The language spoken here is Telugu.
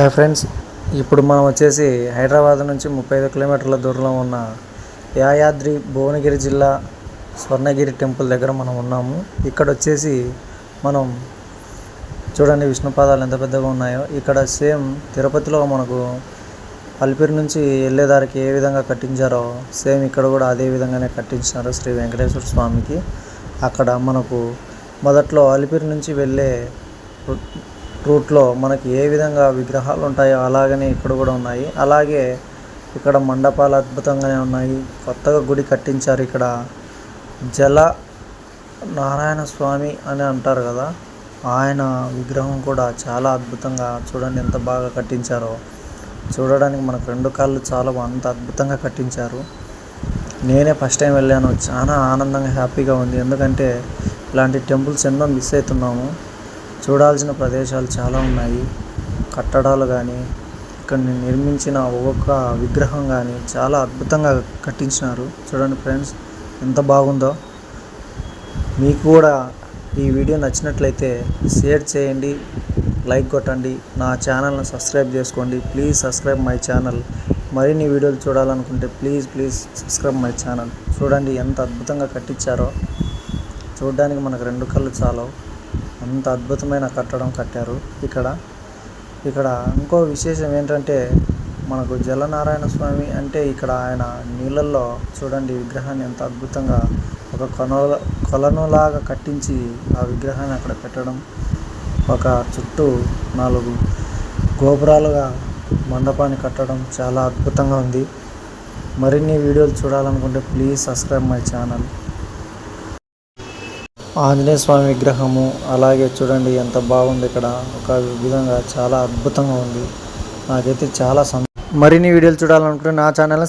హాయ్ ఫ్రెండ్స్ ఇప్పుడు మనం వచ్చేసి హైదరాబాద్ నుంచి ముప్పై ఐదు కిలోమీటర్ల దూరంలో ఉన్న యాయాద్రి భువనగిరి జిల్లా స్వర్ణగిరి టెంపుల్ దగ్గర మనం ఉన్నాము. ఇక్కడ వచ్చేసి మనం చూడండి విష్ణుపాదాలు ఎంత పెద్దగా ఉన్నాయో. ఇక్కడ సేమ్ తిరుపతిలో మనకు అలిపిరి నుంచి వెళ్ళేదారికి ఏ విధంగా కట్టించారో సేమ్ ఇక్కడ కూడా అదే విధంగానే కట్టించినారు శ్రీ వెంకటేశ్వర స్వామికి. అక్కడ మనకు మొదట్లో అలిపిరి నుంచి వెళ్ళే రూట్లో మనకి ఏ విధంగా విగ్రహాలు ఉంటాయో అలాగనే ఇక్కడ కూడా ఉన్నాయి. అలాగే ఇక్కడ మండపాలు అద్భుతంగానే ఉన్నాయి. కొత్తగా గుడి కట్టించారు ఇక్కడ జల నారాయణ స్వామి అని అంటారు కదా ఆయన విగ్రహం కూడా చాలా అద్భుతంగా చూడండి ఎంత బాగా కట్టించారో. చూడడానికి మనకు రెండు కాళ్ళు చాలా అంత అద్భుతంగా కట్టించారు. నేనే ఫస్ట్ టైం వెళ్ళాను. చాలా ఆనందంగా హ్యాపీగా ఉంది. ఎందుకంటే ఇలాంటి టెంపుల్స్ ఎన్నో మిస్ అవుతున్నాము. చూడాల్సిన ప్రదేశాలు చాలా ఉన్నాయి. కట్టడాలు కానీ ఇక్కడ నిర్మించిన ఒక్కొక్క విగ్రహం కానీ చాలా అద్భుతంగా కట్టించినారు. చూడండి ఫ్రెండ్స్ ఎంత బాగుందో. మీకు కూడా ఈ వీడియో నచ్చినట్లయితే షేర్ చేయండి లైక్ కొట్టండి నా ఛానల్ని సబ్స్క్రైబ్ చేసుకోండి. Please subscribe my channel. మరిన్ని వీడియోలు చూడాలనుకుంటే please please subscribe my channel. చూడండి ఎంత అద్భుతంగా కట్టించారో. చూడడానికి మనకు రెండు కళ్ళు చాలవు. అంత అద్భుతమైన కట్టడం కట్టారు. ఇక్కడ ఇక్కడ ఇంకో విశేషం ఏంటంటే మనకు జలనారాయణ స్వామి అంటే ఇక్కడ ఆయన నీళ్ళల్లో చూడండి విగ్రహాన్ని ఎంత అద్భుతంగా ఒక కొనల కొలనులాగా కట్టించి ఆ విగ్రహాన్ని అక్కడ పెట్టడం. ఒక చుట్టూ నాలుగు గోపురాలుగా మండపాన్ని కట్టడం చాలా అద్భుతంగా ఉంది. మరిన్ని వీడియోలు చూడాలనుకుంటే please subscribe my channel. Anjaneya Swami విగ్రహము అలాగే చూడండి ఎంత బాగుంది ఇక్కడ. ఒక విధంగా చాలా అద్భుతంగా ఉంది. నాకైతే చాలా సం మరిన్ని వీడియోలు చూడాలనుకుంటే నా ఛానల్ని